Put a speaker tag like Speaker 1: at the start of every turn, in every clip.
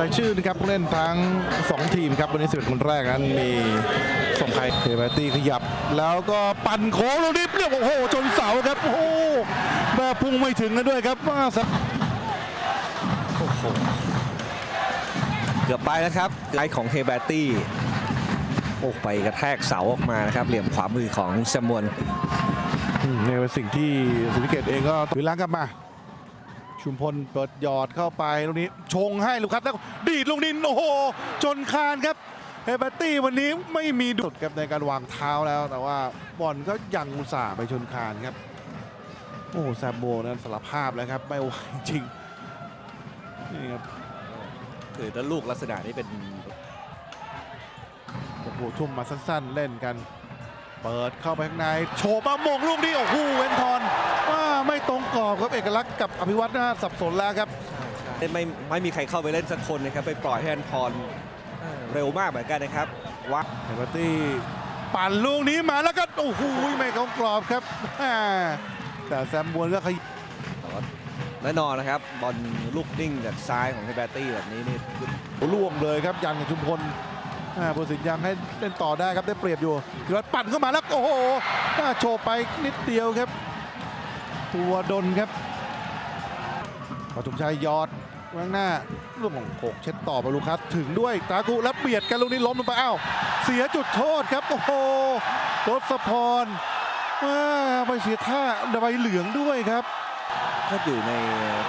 Speaker 1: รายชื่อนะครับผู้เล่นทั้ง 2 ทีมครับวันนี้11คนแรกนั้นมีส่งใครเทเบตี้ขยับ แล้วก็ปั่นโค้งลูกนี้เรียกว่าโอ้โหชนเสาครับโอ้โหแบบพุ่งไม่ถึงกันด้วยครับว่าส
Speaker 2: โอ้โหเกือบไปแล้วครับไลท์ของเฮเบตตี้โอ้ไปกระแทกเสาออกมานะครับเหลี่ยมขวามือของแซมมวน
Speaker 1: อืมนี่เป็นสิ่งที่สุริเกตเองก็ถือล้างกลับมา ชุมพลเปิดหยอดเข้าไปลูกนี้ชงให้ลูกคัสแล้วดีดลูกนี้โอ้โหจนคานครับเฮเบตี้วันนี้ไม่มีดุดครับในการวางเท้าแล้ว แต่ว่าบอลก็ยังอุตส่าห์ไปชนคานครับโอ้แซมโบนั้นสารภาพแล้วครับไม่ไหวจริงนี่ครับ
Speaker 2: คือถ้าลูกลักษณะนี้เป็น
Speaker 1: โอ้โหทุ่มมาสั้นๆ เล่นกัน เปิดเข้าไปข้างใน โฉบมามงลูกนี้โอ้โหเวนทอนว่าไม่ตรงกร อบครับเอกลักษณ์กับอภิวัตน่าสับสนแล้วครับ
Speaker 2: ไม่ไม่มีใครเข้าไปเล่นสักคนนะครับไปปล่อยให้อันทรเร็วมากเหมือนกันนะครับวัด
Speaker 1: เฮเบอร์ตี้ปั่นลูกนี้มาแล้วก็โอ้โหไม่เข้ากรอบครับแม่แต่แซมบวนก็ขย
Speaker 2: แต่ว่าแน่นอนนะครับบอลลูกนิ่งจากซ้ายของเฮเบตตี้แบบนี้นี่คือ
Speaker 1: ล่วงเลยครับยันกับชุมพลอ่าผู้สินยังให้เล่นต่อได้ครับได้เปรียบอยู่ยอดปั่นเข้ามาแล้วโอ้โหอ่าโฉบไปนิดเดียวครับ ตัวดนครับ ปทุมชัยยอดข้างหน้าลูกของโขกเช็ดต่อไปลูคัสถึงด้วยตากุแล้วเบียดกันลูกนี้ล้มลงไปอ้าวเสียจุดโทษครับ โอ้โหทศพรว่าไปเสียท่าใบเหลืองด้วยครับ
Speaker 2: ก็อยู่ใน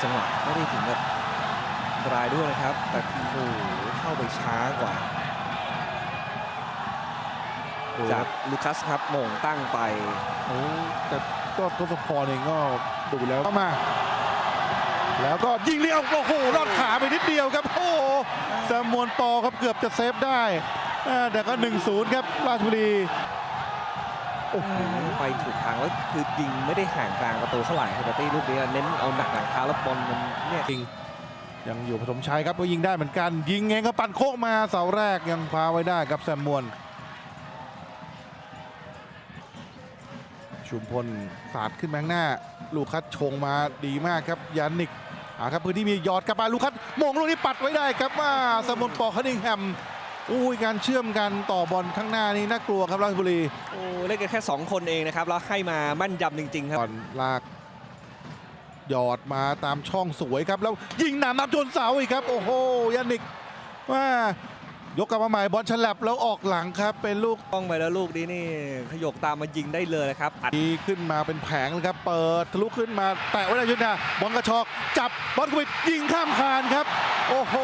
Speaker 2: จังหวะไม่ได้ถึงกับอันตรายด้วยนะครับ แต่โอ้โหเข้าไปช้ากว่า จากลูคัสครับโมงตั้งไป
Speaker 1: โอ้แต่ก็ทศพรเองก็ดูแล้วเข้ามา แล้วก็ยิงเลี้ยวโอ้โหลอดขาไปนิดเดียวครับ โอ้โหแซมมวนปอครับเกือบจะเซฟได้อ่าแต่ก็ 1-0 ครับราชบุรีโอ้โห
Speaker 2: ไปถูกทางแล้วคือยิงไม่ได้ห่างกลางประตูเท่าไหร่ครับปาร์ตี้ลูกนี้เน้นเอาหนักหลังเท้าแล้วบอลมันเนี่ย
Speaker 1: จริงยังอยู่ปฐมชัยครับก็ยิงได้เหมือนกัน ยิงเองก็ปั่นโค้งมาเสาแรกยังคว้าไว้ได้ครับแซมมวน ชุมพลสาดขึ้นมาข้างหน้า ลูคัสชงมาดีมากครับยานิกอ่าครับพื้นที่มีหยอดกลับมาลูคัสมงลูกนี้ปัดไว้ได้ครับว่าสมนปอคันนิงแฮมอุ้ยการเชื่อมกันต่อบอลข้างหน้านี่น่ากลัวครับราชบุรี
Speaker 2: โอ้เล่นกันแค่ 2 คนเองนะครับแล้วให้มามั่นยำจริง ๆ ครับ
Speaker 1: ก่อนลากหยอดมาตามช่องสวยครับ แล้วยิงหนามนับจนเสาอีกครับ โอ้โหยานิกว่า ยกกลับมาใหม่บอลฉลับแล้วออกหลังครับ เป็นลูก
Speaker 2: ต้องไปแล้วลูกนี้นี่ขยกตามมายิงได้เลยนะครับอัด
Speaker 1: ดีขึ้นมาเป็นแผงเลยครับ เปิดทะลุขึ้นมาแตะไว้ได้ยุทธนาบอลกระชอกจับบอลกุบิดยิงข้ามคานครับ โอ้โห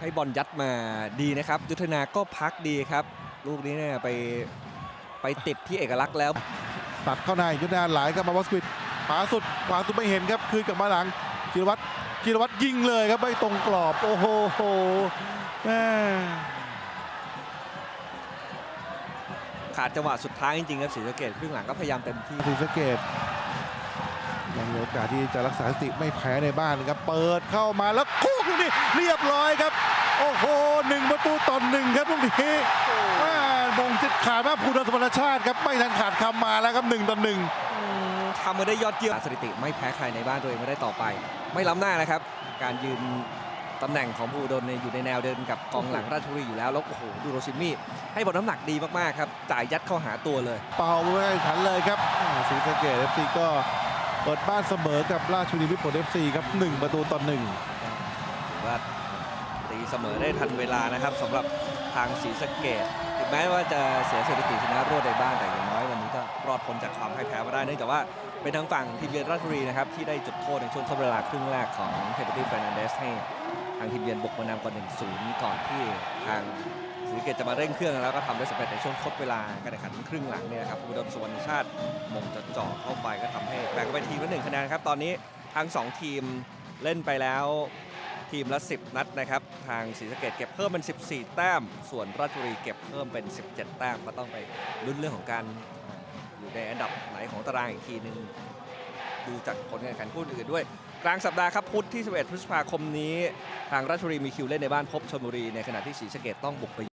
Speaker 2: ให้บอลยัดมาดีนะครับ ยุทธนาก็พักดีครับ ลูกนี้เนี่ยไปไปติดที่เอกลักษณ์แล้ว
Speaker 1: ตัดเข้าในยุทธนาไหลครับมาบอลสควิดขวาสุดขวาสุดไม่เห็นครับคืนกลับมาหลังจิรวัตร จิรวัตรยิงเลยครับไม่ตรงกรอบ โอ้โหแม่
Speaker 2: ขาดจังหวะสุดท้ายจริงๆครับศรีสะเกดครึ่งหลังก็พยายามเต็มที่
Speaker 1: ศรีสะเกดยังมีโอกาสที่จะรักษาสติไม่แพ้ในบ้านครับ เปิดเข้ามาแล้วโค้งลูกนี้เรียบร้อยครับ โอ้โหหนึ่งประตูต่อหนึ่งครับลูกนี้แม่มงจิตขาดมาภูดรสมรชาติครับไม่ทันขาดคำมาแล้วครับหนึ่งต่อหนึ่ง
Speaker 2: อืม ทำมาได้ยอดเยี่ยมสถิติไม่แพ้ใครในบ้านตัวเองไม่ได้ต่อไป ไม่ล้ำหน้านะครับ การยืนตำแหน่งของภูดลเนี่ยอยู่ในแนวเดินกับกองหลังราชบุรีอยู่แล้ว แล้วโอ้โหดูโรชินมี่ให้บอลน้ำหนักดีมากๆครับจ่ายยัดเข้าหาตัวเลย
Speaker 1: เป่าไว้ขันเลยครับอ่าศรีสะเกดเอฟซีก็เปิดบ้านเสมอกับราชบุรีมิตรผลเอฟซีครับหนึ่งประตูต่อหนึ่ง
Speaker 2: ถือว่าตีเสมอได้ทันเวลานะครับสำหรับทางศรีสะเกดถึงแม้ว่าจะเสียสถิติชนะรวดในบ้านแต่อย่างน้อยวันนี้ก็รอดพ้นจากความพ่ายแพ้มาได้เนื่องจากว่า เป็นทางฝั่งทีมเยือนราชบุรีนะครับที่ได้จุดโทษในช่วงทดเวลาครึ่งแรกของเฮเบอร์ตี้เฟรนันเดสให้ทางทีมเยือนบุกมานำก่อน 1-0 ก่อนที่ทางศรีสะเกดจะมาเร่งเครื่องแล้วก็ทำได้สำเร็จในช่วงทดเวลาการแข่งขันครึ่งหลังเนี่ยนะครับภูดลสุวรรณชาติมงจะเจ่อเข้าไปก็ทำให้แบ่งไปทีมละหนึ่งคะแนนครับตอนนี้ทั้งสองทีมเล่นไปแล้วทีมละ 10 นัดนะครับ ทางศรีสะเกดเก็บเพิ่มเป็น 14 แต้ม ส่วนราชบุรีเก็บเพิ่มเป็น 17 แต้มก็ต้องไปลุ้นเรื่องของการ ในอันดับไหนของตารางอีกทีหนึ่งดูจากผลการแข่งขันคู่อื่นด้วย กลางสัปดาห์ครับพุธที่ 11 พฤษภาคมนี้ ทางราชบุรีมีคิวเล่นในบ้านพบชลบุรี ในขณะที่ศรีสะเกดต้องบุกไป